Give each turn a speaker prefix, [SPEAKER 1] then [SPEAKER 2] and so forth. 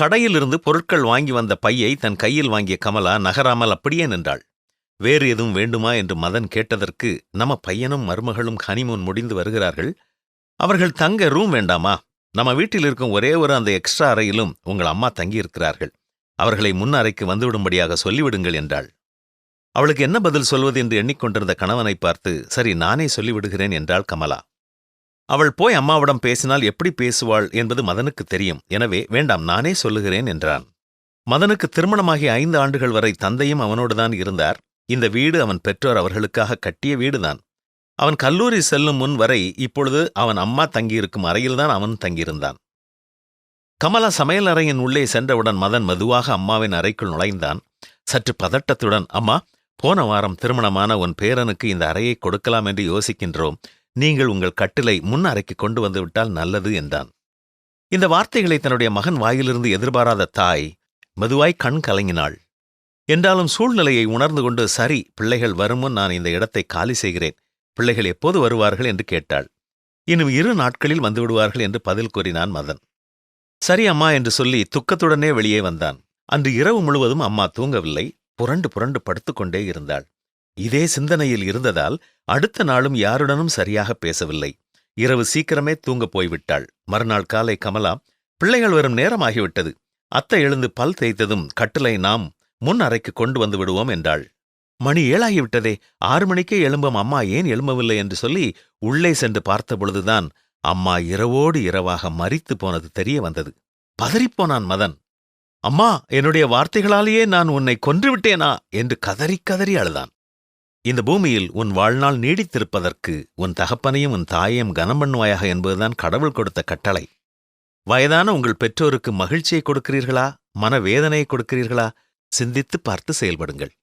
[SPEAKER 1] கடையிலிருந்து பொருட்கள் வாங்கி வந்த பையை தன் கையில் வாங்கிய கமலா நகராமல் அப்படியே நின்றாள். வேறு எதுவும் வேண்டுமா? என்று மதன் கேட்டதற்கு நம்ம பையனும் மருமகளும் ஹனிமூன் முடிந்து வருகிறார்கள். அவர்கள் தங்க ரூம் வேண்டாமா? நம்ம வீட்டில் இருக்கும் ஒரே ஒரு அந்த எக்ஸ்ட்ரா அறையிலும் உங்கள் அம்மா தங்கியிருக்கிறார்கள். அவர்களை முன் அறைக்கு வந்துவிடும்படியாக சொல்லிவிடுங்கள் என்றாள். அவளுக்கு என்ன பதில் சொல்வது? என்று எண்ணிக்கொண்டிருந்த கணவனை பார்த்து சரி நானே சொல்லிவிடுகிறேன் என்றாள் கமலா. அவள் போய் அம்மாவிடம் பேசினால் எப்படி பேசுவாள் என்பது மதனுக்கு தெரியும். எனவே வேண்டாம் நானே சொல்லுகிறேன் என்றான். மதனுக்கு திருமணமாகி ஐந்து ஆண்டுகள் வரை தந்தையும் அவனோடுதான் இருந்தார். இந்த வீடு அவன் பெற்றோர் அவர்களுக்காக கட்டிய வீடுதான். அவன் கல்லூரி செல்லும் முன் வரை இப்பொழுது அவன் அம்மா தங்கியிருக்கும் அறையில்தான் அவன் தங்கியிருந்தான். கமலா சமையல் அறையின் உள்ளே சென்றவுடன் மதன் மெதுவாக அம்மாவின் அறைக்குள் நுழைந்தான். சற்று பதட்டத்துடன் அம்மா போன வாரம் திருமணமான உன் பேரனுக்கு இந்த அறையை கொடுக்கலாம் என்று யோசிக்கின்றோம். நீங்கள் உங்கள் கட்டிலை முன் அறைக்கு கொண்டு வந்துவிட்டால் நல்லது என்றான். இந்த வார்த்தைகளை தன்னுடைய மகன் வாயிலிருந்து எதிர்பாராத தாய் மெதுவாய் கண் கலங்கினாள். என்றாலும் சூழ்நிலையை உணர்ந்து கொண்டு சரி பிள்ளைகள் வருமுன் நான் இந்த இடத்தை காலி செய்கிறேன். பிள்ளைகள் எப்போது வருவார்கள்? என்று கேட்டாள். இன்னும் இரு நாட்களில் வந்துவிடுவார்கள் என்று பதில் கூறினான் மதன். சரி அம்மா என்று சொல்லி துக்கத்துடனே வெளியே வந்தான். அன்று இரவு முழுவதும் அம்மா தூங்கவில்லை. புரண்டு புரண்டு படுத்துக்கொண்டே இருந்தாள். இதே சிந்தனையில் இருந்ததால் அடுத்த நாளும் யாருடனும் சரியாக பேசவில்லை. இரவு சீக்கிரமே தூங்கப் போய்விட்டாள். மறுநாள் காலை கமலா பிள்ளைகள் வரும் நேரமாகிவிட்டது. அத்தை எழுந்து பல் தேய்த்ததும் கட்டிலை நாம் முன் அறைக்கு கொண்டு வந்து விடுவோம் என்றாள். மணி ஏழாகிவிட்டதே. ஆறு மணிக்கே எழும்பும் அம்மா ஏன் எழும்பவில்லை? என்று சொல்லி உள்ளே சென்று பார்த்தபொழுதுதான் அம்மா இரவோடு இரவாக மரித்து போனது தெரிய வந்தது. பதறிப்போனான் மதன். அம்மா என்னுடைய வார்த்தைகளாலேயே நான் உன்னை கொன்றுவிட்டேனா என்று கதறி கதறி அழுதான். இந்த பூமியில் உன் வாழ்நாள் நீடித்திருப்பதற்கு உன் தகப்பனையும் உன் தாயையும் கனம் பண்ணுவாயாக என்பதுதான் கடவுள் கொடுத்த கட்டளை. வயதான உங்கள் பெற்றோருக்கு மகிழ்ச்சியை கொடுக்கிறீர்களா? மனவேதனையை கொடுக்கிறீர்களா? சிந்தித்துப் பார்த்து செயல்படுங்கள்.